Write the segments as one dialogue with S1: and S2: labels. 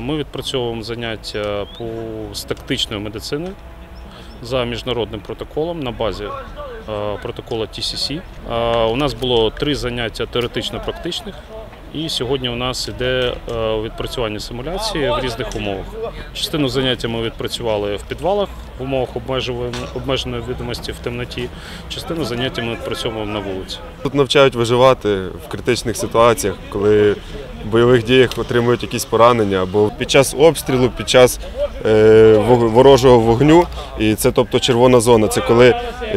S1: Ми відпрацьовуємо заняття по з тактичної медицини за міжнародним протоколом на базі протоколу TCC. У нас було три заняття теоретично-практичних. І сьогодні у нас іде е, відпрацювання симуляції в різних умовах. Частину заняття ми відпрацювали в підвалах в умовах обмеженої відомості в темноті. Частину заняття ми відпрацьовуємо на вулиці.
S2: Тут навчають виживати в критичних ситуаціях, коли бойових діях отримують якісь поранення або під час обстрілу, під час е, ворожого вогню. І це тобто червона зона. Це коли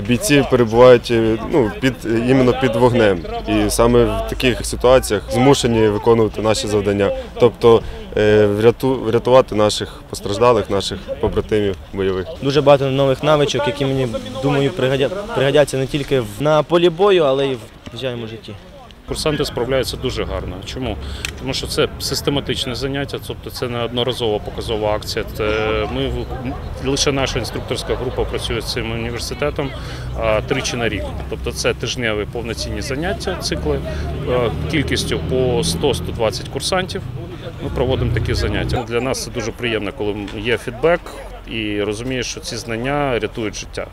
S2: бійці перебувають е, ну, під, іменно під вогнем. І саме в таких ситуаціях змушені виконувати наші завдання. Тобто е, вряту, врятувати наших постраждалих, наших побратимів бойових.
S3: Дуже багато нових навичок, які мені думаю пригодя- пригодяться не тільки на полі бою, але й в звичайному житті.
S1: Курсанти справляються дуже гарно. Чому? Тому що це систематичне заняття, тобто це не одноразова показова акція. Ми лише наша інструкторська група працює з цим університетом тричі на рік. Тобто це тижневі повноцінні заняття, цикли е, кількістю по 100-120 курсантів. Ми проводимо такі заняття. Для нас це дуже приємно, коли є фідбек і розумієш, що ці знання рятують життя.